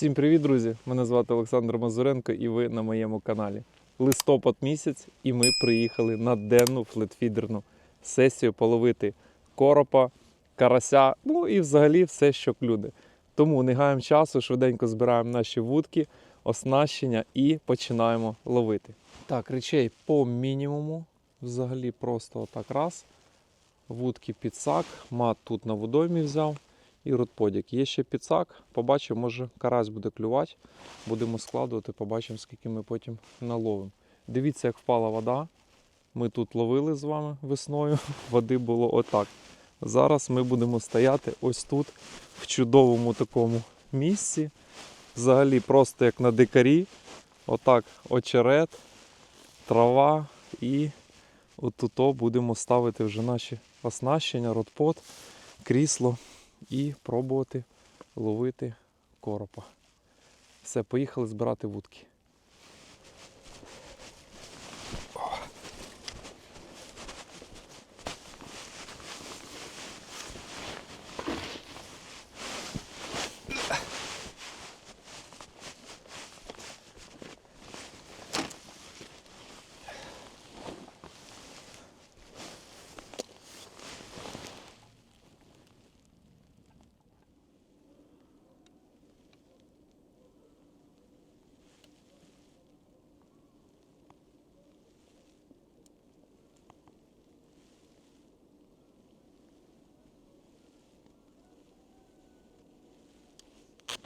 Всім привіт, друзі! Мене звати Олександр Мазуренко і ви на моєму каналі. Листопад місяць, і ми приїхали на денну флетфідерну сесію половити коропа, карася, ну і взагалі все, що клюне. Тому не гаємо часу, швиденько збираємо наші вудки, оснащення і починаємо ловити. Так, речей по мінімуму. Взагалі просто отак раз. Вудки підсак, мат тут на водоймі взяв і ротподік. Є ще підсак, побачимо, може карась буде клювати. Будемо складувати, побачимо, скільки ми потім наловимо. Дивіться, як впала вода. Ми тут ловили з вами весною, води було отак. Зараз ми будемо стояти ось тут, в чудовому такому місці. Взагалі просто як на дикарі. Отак очерет, трава і отут будемо ставити вже наші оснащення, ротпот, крісло і пробувати ловити коропа. Все, поїхали збирати вудки.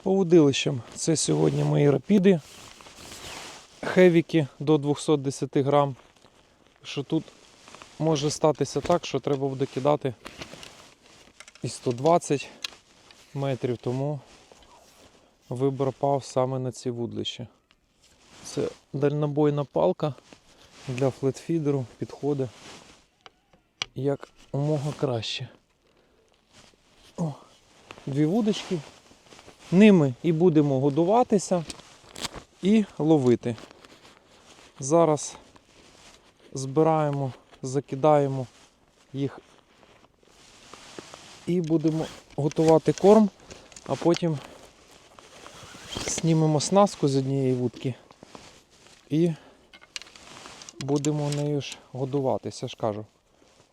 По удилищам. Це сьогодні мої рапіди. Хевіки до 210 грам. Що тут може статися так, що треба буде кидати і 120 метрів, тому вибір пав саме на ці вудлища. Це дальнобойна палка для флетфідеру підходить як умога краще. О, дві вудочки. Ними і будемо годуватися і ловити. Зараз збираємо, закидаємо їх і будемо готувати корм, а потім знімемо снастку з однієї вудки і будемо нею ж годуватися. ж кажу.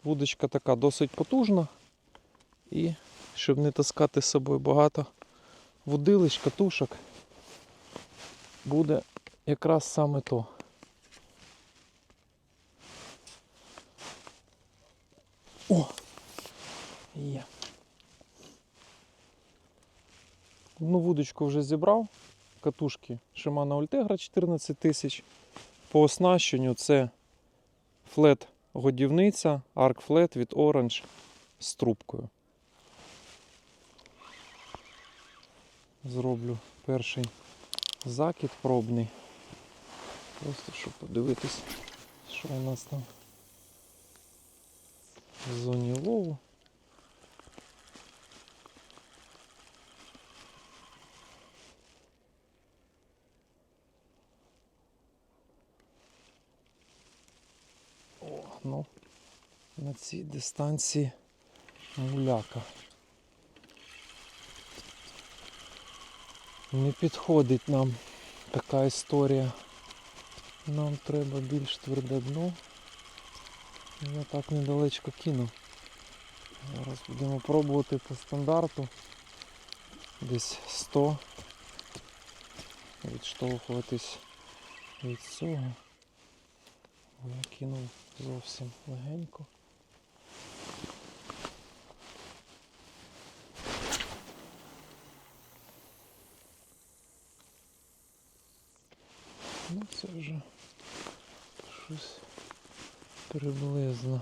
Вудочка така досить потужна і щоб не таскати з собою багато водилищ, катушок буде якраз саме то. О! Є. Одну вудочку вже зібрав. Катушки Shimano Ultegra 14 тисяч. По оснащенню це флет годівниця, Arc Flat від Orange з трубкою. Зроблю перший закид пробний. Просто щоб подивитись, що у нас там в зоні лову. О, ну, на цій дистанції муляка. Не підходить нам така історія. Нам треба більш тверде дно. Я так недалечко кинув. Зараз будемо пробувати по стандарту. Десь 100. Відштовхуватись від цього. Я кинув зовсім легенько. Ну це вже щось приблизно.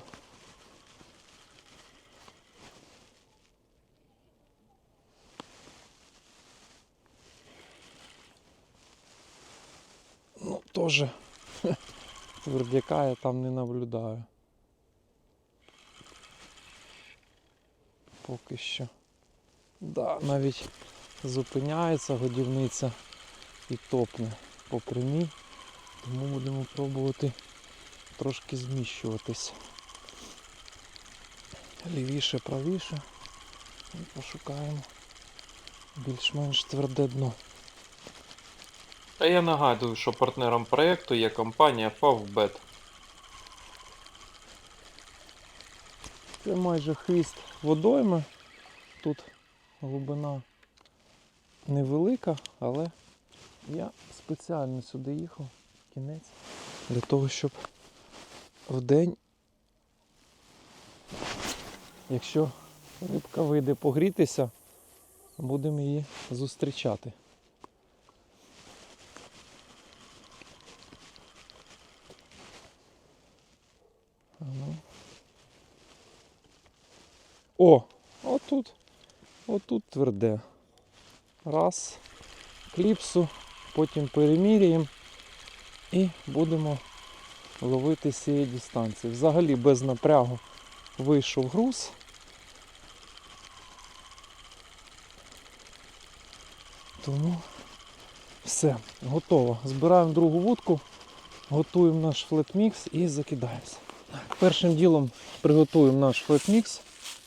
Ну, теж твердяка я там не наблюдаю. Поки що. Да, навіть зупиняється годівниця і топне по прямій, тому будемо пробувати трошки зміщуватись. Лівіше, правіше. І пошукаємо більш-менш тверде дно. А я нагадую, що партнером проєкту є компанія Favbet. Це майже хвіст водойми. Тут глибина невелика, але я спеціально сюди їхав в кінець для того, щоб вдень, якщо рибка вийде погрітися, будемо її зустрічати. О, отут. Отут тверде. Раз. Кліпсу, потім переміряємо і будемо ловити з цієї дистанції. Взагалі без напрягу вийшов груз. Тому все, готово. Збираємо другу вудку, готуємо наш флетмікс і закидаємося. Першим ділом приготуємо наш флетмікс.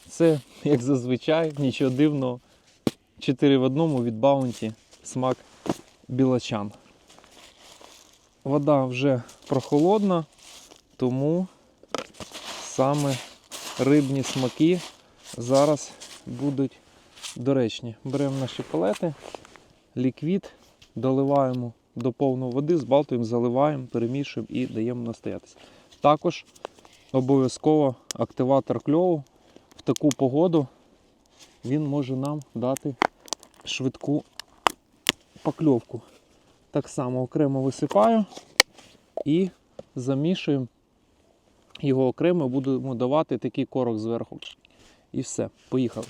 Це, як зазвичай, нічого дивного. 4 в одному від Баунті смак білачан. Вода вже прохолодна, тому саме рибні смаки зараз будуть доречні. Беремо наші палети, ліквід, доливаємо до повної води, збалтуємо, заливаємо, перемішуємо і даємо настоятися. Також обов'язково активатор кльову в таку погоду він може нам дати швидку покльовку. Так само окремо висипаю і замішуємо його окремо, будемо давати такий корок зверху. І все, поїхали.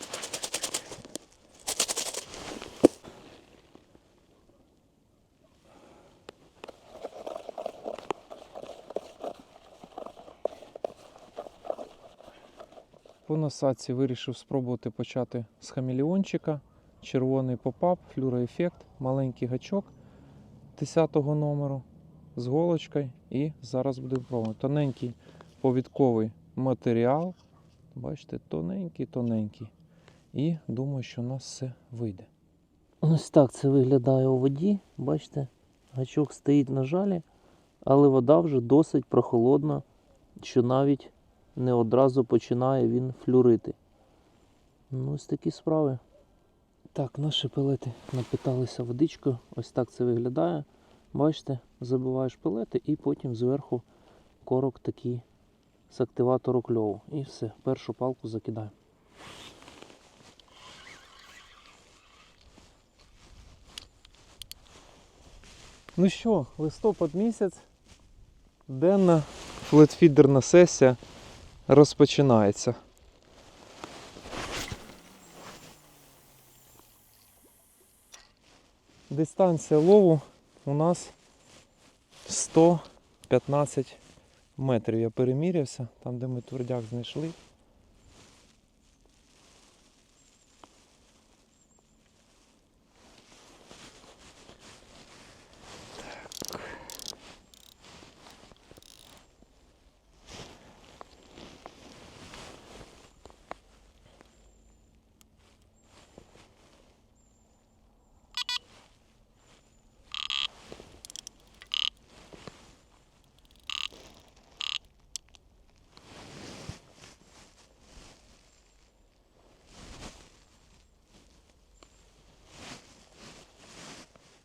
По насадці вирішив спробувати почати з хамелеончика. Червоний попап, флюроефект, маленький гачок 10-го номеру з голочкою. І зараз будемо пробувати. Тоненький повідковий матеріал. Бачите, тоненький, тоненький. І думаю, що у нас все вийде. Ось так це виглядає у воді. Бачите, гачок стоїть на жалі, але вода вже досить прохолодна, що навіть не одразу починає він флюрити. Ну, ось такі справи. Так, наші пелети напиталися водичкою. Ось так це виглядає. Бачите, забиваєш пелети і потім зверху корок такий з активатору кльову. І все, першу палку закидаємо. Ну що, листопад місяць, денна флетфідерна сесія розпочинається. Дистанція лову у нас 115 метрів. Я перемірявся, там де ми твердяк знайшли.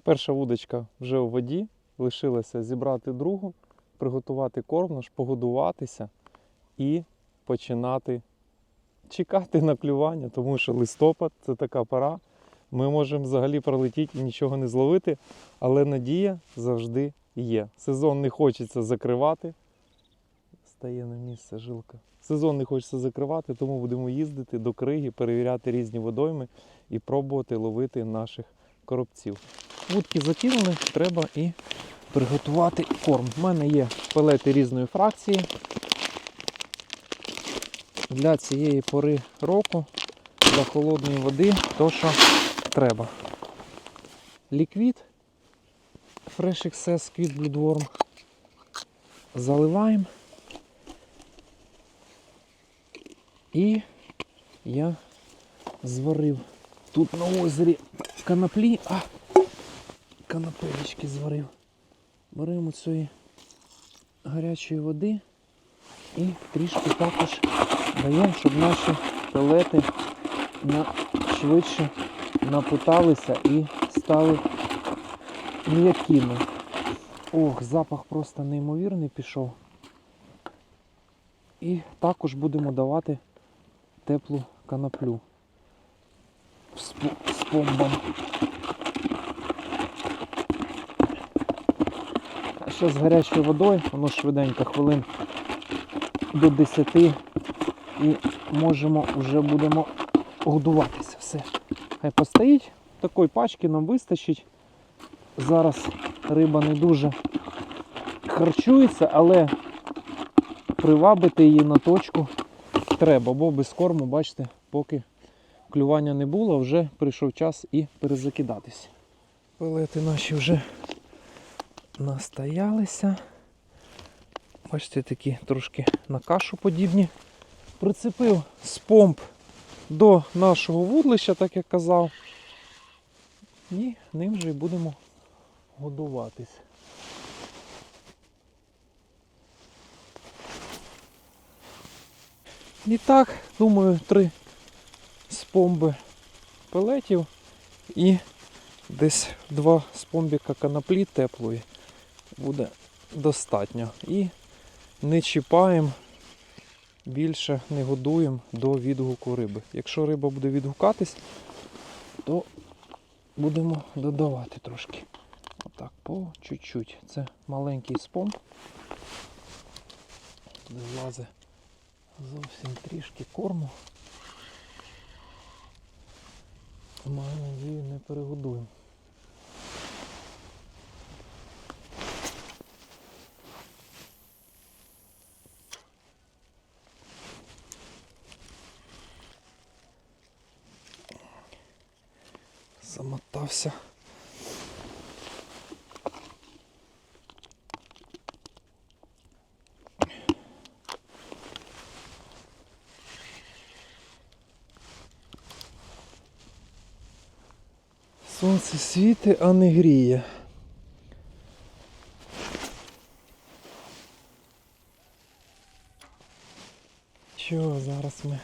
Перша вудочка вже у воді. Лишилося зібрати другу, приготувати корм, наш, погодуватися і починати чекати на клювання, тому що листопад це така пора. Ми можемо взагалі пролетіти і нічого не зловити, але надія завжди є. Сезон не хочеться закривати. Стає на місце жилка. Сезон не хочеться закривати, тому будемо їздити до криги, перевіряти різні водойми і пробувати ловити наших коробців. Вудки закинули, треба і приготувати корм. У мене є пелети різної фракції. Для цієї пори року, для холодної води, то що треба. Ліквід Fresh XS Quid Bloodworm. Заливаємо. І я зварив тут на озері канаплі. А, канапелечки зварив. Беремо цієї гарячої води і трішки також даємо, щоб наші пелети на, швидше напиталися і стали м'якими. Ох, запах просто неймовірний пішов. І також будемо давати теплу канаплю А ще з гарячою водою, воно швиденько, хвилин до 10 і можемо вже будемо годуватися. Все. Хай постоїть. Такої пачки нам вистачить. Зараз риба не дуже харчується, але привабити її на точку треба, бо без корму, бачите, поки клювання не було, вже прийшов час і перезакидатись. Пелети наші вже настоялися. Бачите, такі трошки на кашу подібні. Прицепив з помп до нашого вудлища, так як казав. І ним же і будемо годуватись. І так, думаю, три спомби пелетів і десь два спомбіка канаплі теплої буде достатньо. І не чіпаємо, більше не годуємо до відгуку риби. Якщо риба буде відгукатись, то будемо додавати трошки. Отак, по чуть-чуть. Це маленький спомб. Влазить зовсім трішки корму. Маю надію, не перегодуємо. Замотався. Сонце світить, а не гріє. Що, зараз ми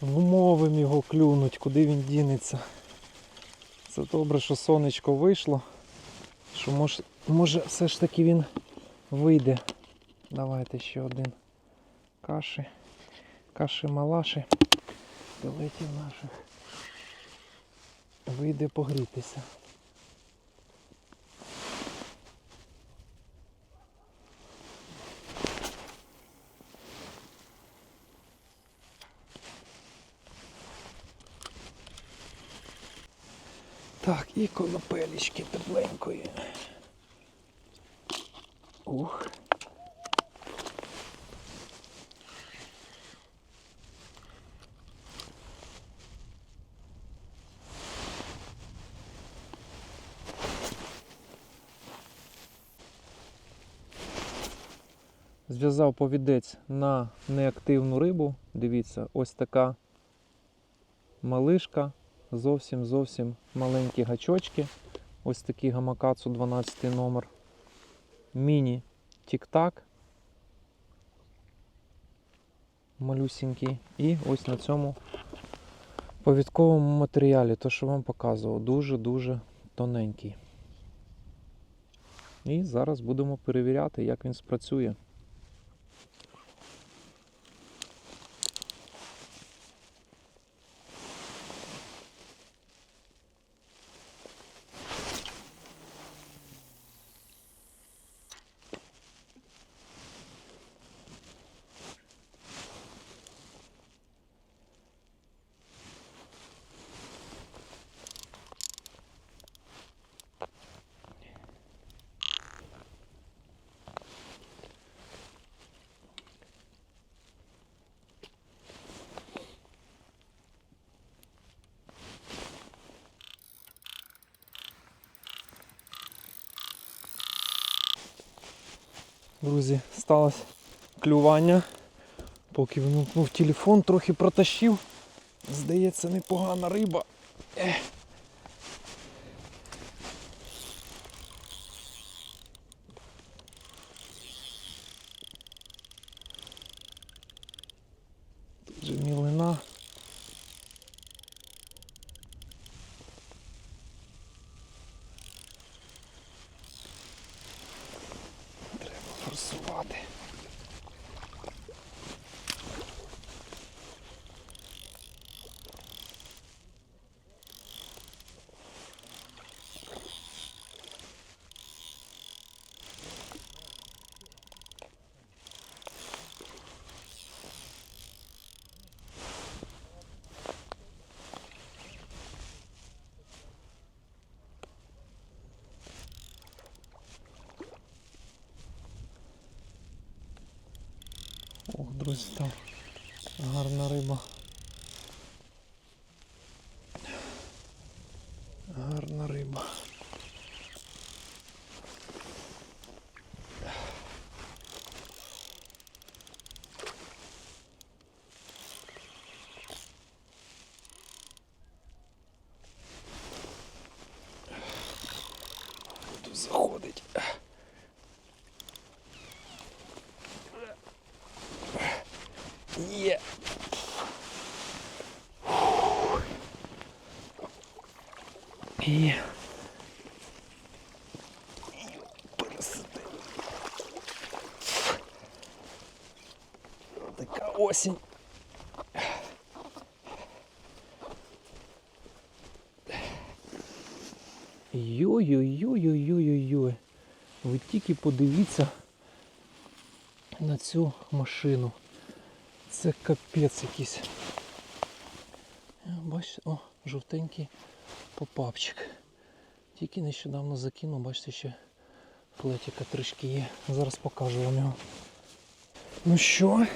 вмовимо його клюнуть, куди він дінеться. Це добре, що сонечко вийшло. Що може, може все ж таки він вийде. Давайте ще один каші. Каші малаші. Пилетів наших. Вийде погрітися. Так, і конопелічки тепленької. Ух. Зв'язав повідець на неактивну рибу. Дивіться, ось така малишка, зовсім зовсім маленькі гачочки. Ось такий гамакацу 12 номер. Міні тік-так. Малюсінький. І ось на цьому повідковому матеріалі, то що вам показував, дуже-дуже тоненький. І зараз будемо перевіряти, як він спрацює. Друзі, сталося клювання. Поки вимкнув телефон, трохи протащив. Здається, непогана риба. Ех. Ох, друзі, там гарна риба. Гарна риба. Тут заходить. Є. І. Пересиди. Така осінь. Йой-йой-йой-йой-йой-йой. Ви тільки подивіться на цю машину. Це капець якийсь. Бачите, о, жовтенький попапчик. Тільки нещодавно закинув, бачите, ще флетіка трішки є. Зараз покажу вам його. Ну що?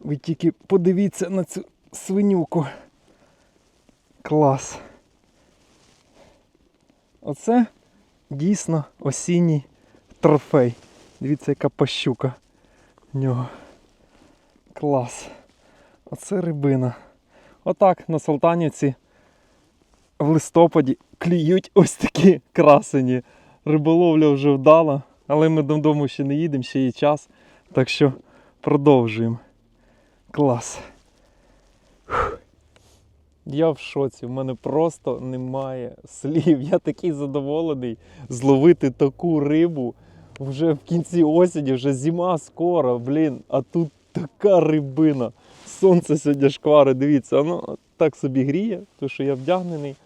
Ви тільки подивіться на цю свинюку. Клас. Оце дійсно осінній трофей. Дивіться, яка пащука в нього. Клас. Оце рибина. Отак на Салтанівці в листопаді клюють ось такі красені. Риболовля вже вдала, але ми додому ще не їдемо, ще є час. Так що продовжуємо. Клас. Я в шоці, в мене просто немає слів. Я такий задоволений зловити таку рибу вже в кінці осені, вже зима скоро, блін, а тут така рибина. Сонце сьогодні шквари, дивіться, воно так собі гріє, тому що я вдягнений.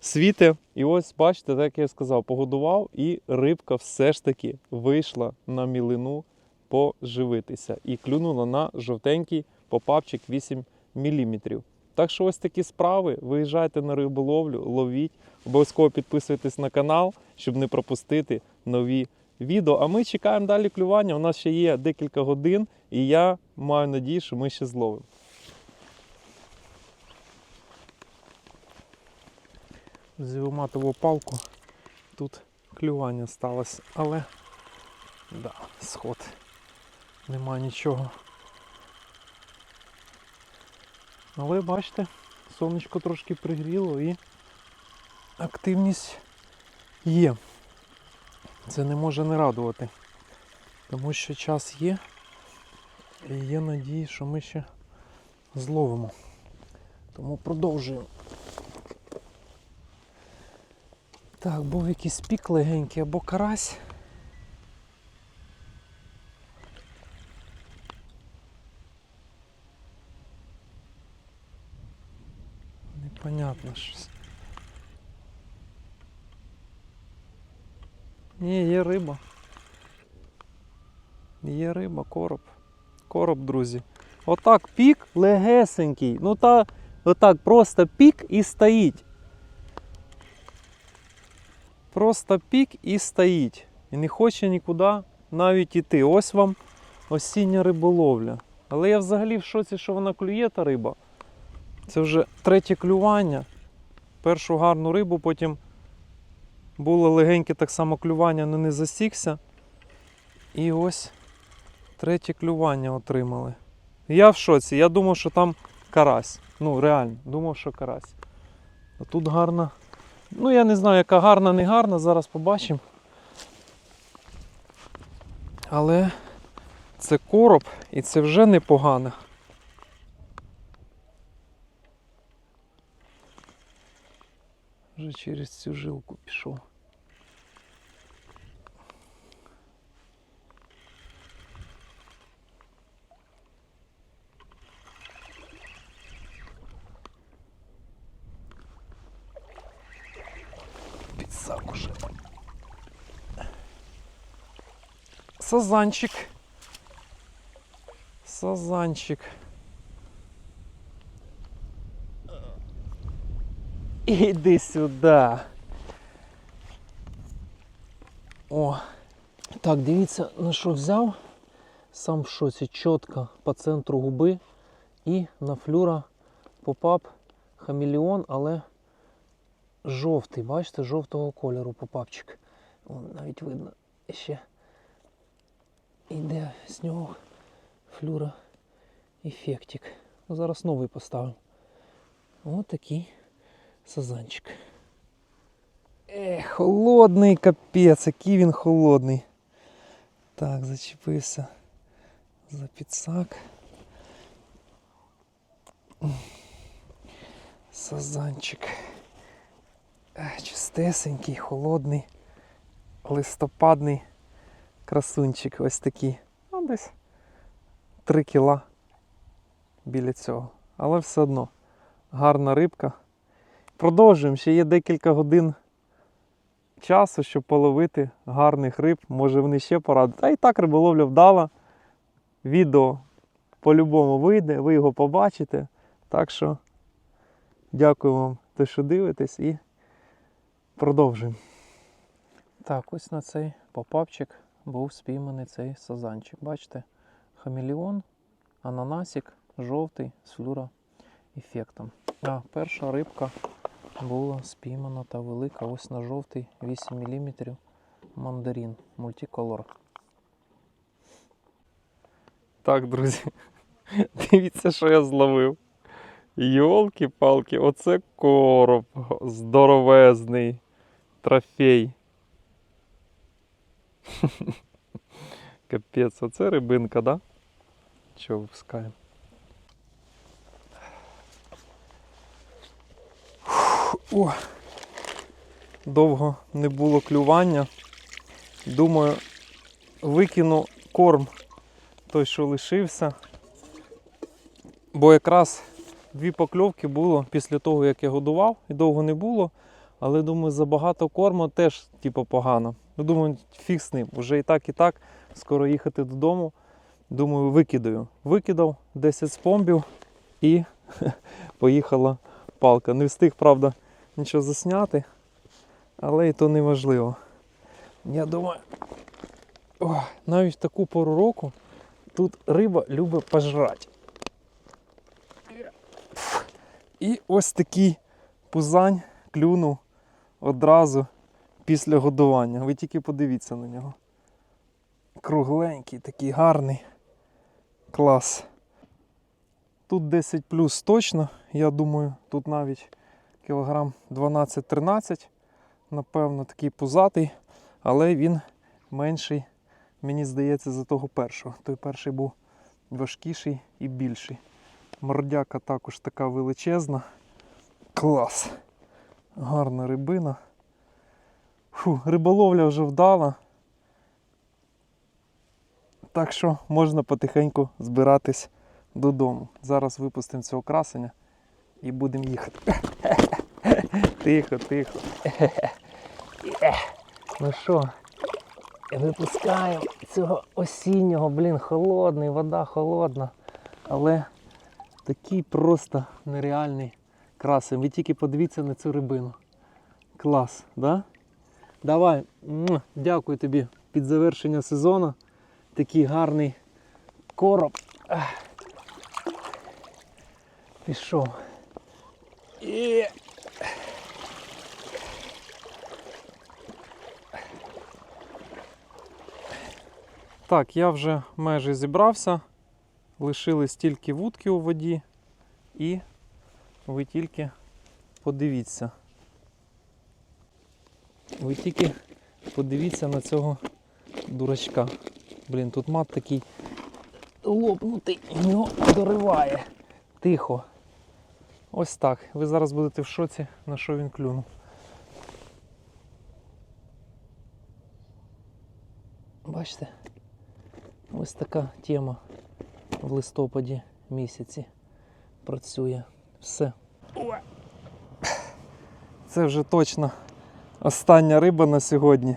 Світе, і ось бачите, так як я сказав, погодував, і рибка все ж таки вийшла на мілину поживитися і клюнула на жовтенький попапчик 8 мм. Так що ось такі справи. Виїжджайте на риболовлю, ловіть. Обов'язково підписуйтесь на канал, щоб не пропустити нові відео. А ми чекаємо далі клювання. У нас ще є декілька годин, і я маю надію, що ми ще зловимо. Взяв матову палку. Тут клювання сталося, але да, сход. Нема нічого. Але бачите, сонечко трошки пригріло і активність є. Це не може не радувати. Тому що час є. І є надії, що ми ще зловимо. Тому продовжуємо. Так, був якийсь пік легенький або карась. Непонятно щось. Ні, є риба. Є риба, короб. Короб, друзі. Отак пік легесенький. Ну та отак просто пік і стоїть. Просто пік і стоїть. І не хоче нікуди навіть іти. Ось вам осіння риболовля. Але я взагалі в шоці, що вона клює та риба. Це вже третє клювання. Першу гарну рибу, потім було легеньке так само клювання, але не засікся. І ось третє клювання отримали. Я в шоці. Я думав, що там карась. Ну, реально, думав, що карась. А тут гарна. Ну, я не знаю, яка гарна, не гарна, зараз побачимо. Але це короб і це вже непогано. Може через цю жилку пішов. Підсак уже. Сазанчик. Сазанчик. Іди сюди. О. Так, дивіться, на що взяв. Сам в шоці чітко по центру губи. І на флюра попап хамелеон, але жовтий, бачите, жовтого кольору попапчик. Вон навіть видно ще йде з нього флюра ефектик. Ну, Зараз новий поставимо. Ось такий сазанчик. Е, холодний капець, який він холодний. Так, зачепився за підсак. Сазанчик. Чистесенький, холодний, листопадний красунчик ось такий. Ну, десь 3 кіла біля цього. Але все одно гарна рибка. Продовжуємо. Ще є декілька годин часу, щоб половити гарних риб. Може вони ще порадять. А і так риболовля вдала. Відео по-любому вийде, ви його побачите. Так що дякую вам, те, що дивитесь, і продовжуємо. Так, ось на цей попапчик був спійманий цей сазанчик. Бачите? Хамелеон, ананасик, жовтий з флюра ефектом. А перша рибка була спіймана та велика ось на жовтий 8 мм мандарин мультиколор. Так, друзі, дивіться, що я зловив. Йолки-палки, оце короб здоровезний трофей. Капець, оце рибинка, да? Що випускаємо? О, довго не було клювання. Думаю, викину корм той, що лишився. Бо якраз дві покльовки було після того, як я годував, і довго не було. Але думаю, забагато корму теж типу, погано. Ну, думаю, фіг з ним. Уже і так, і так. Скоро їхати додому. Думаю, викидаю. Викидав 10 спомбів і поїхала палка. Не встиг, правда, нічого засняти, але і то не важливо. Я думаю, о, навіть в таку пору року тут риба любить пожрати. І ось такий пузань клюнув одразу після годування. Ви тільки подивіться на нього. Кругленький, такий гарний. Клас. Тут 10 плюс точно, я думаю, тут навіть кілограм 12-13, напевно, такий пузатий, але він менший, мені здається, за того першого. Той перший був важкіший і більший. Мордяка також така величезна. Клас. Гарна рибина. Фу, риболовля вже вдала. Так що можна потихеньку збиратись додому. Зараз випустимо цього красення і будемо їхати. Тихо, тихо. Ну що, випускаємо цього осіннього, блін, холодний, вода холодна. Але такий просто нереальний красень. Ви тільки подивіться на цю рибину. Клас, да? Давай, дякую тобі під завершення сезону. Такий гарний короб. Пішов. І... Так, я вже майже зібрався. Лишились тільки вудки у воді. І ви тільки подивіться. Ви тільки подивіться на цього дурачка. Блін, тут мат такий лопнутий, його дориває. Тихо. Ось так. Ви зараз будете в шоці, на що він клюнув. Бачите? Ось така тема в листопаді місяці працює. Все. Це вже точно остання риба на сьогодні.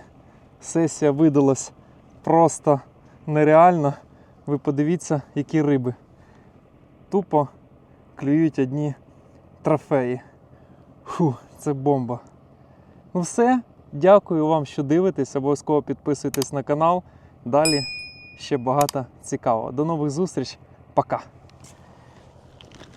Сесія видалась просто нереальна. Ви подивіться, які риби. Тупо клюють одні трофеї. Фу, це бомба. Ну все. Дякую вам, що дивитесь. Обов'язково підписуйтесь на канал. Далі ще багато цікавого. До нових зустріч. Пока!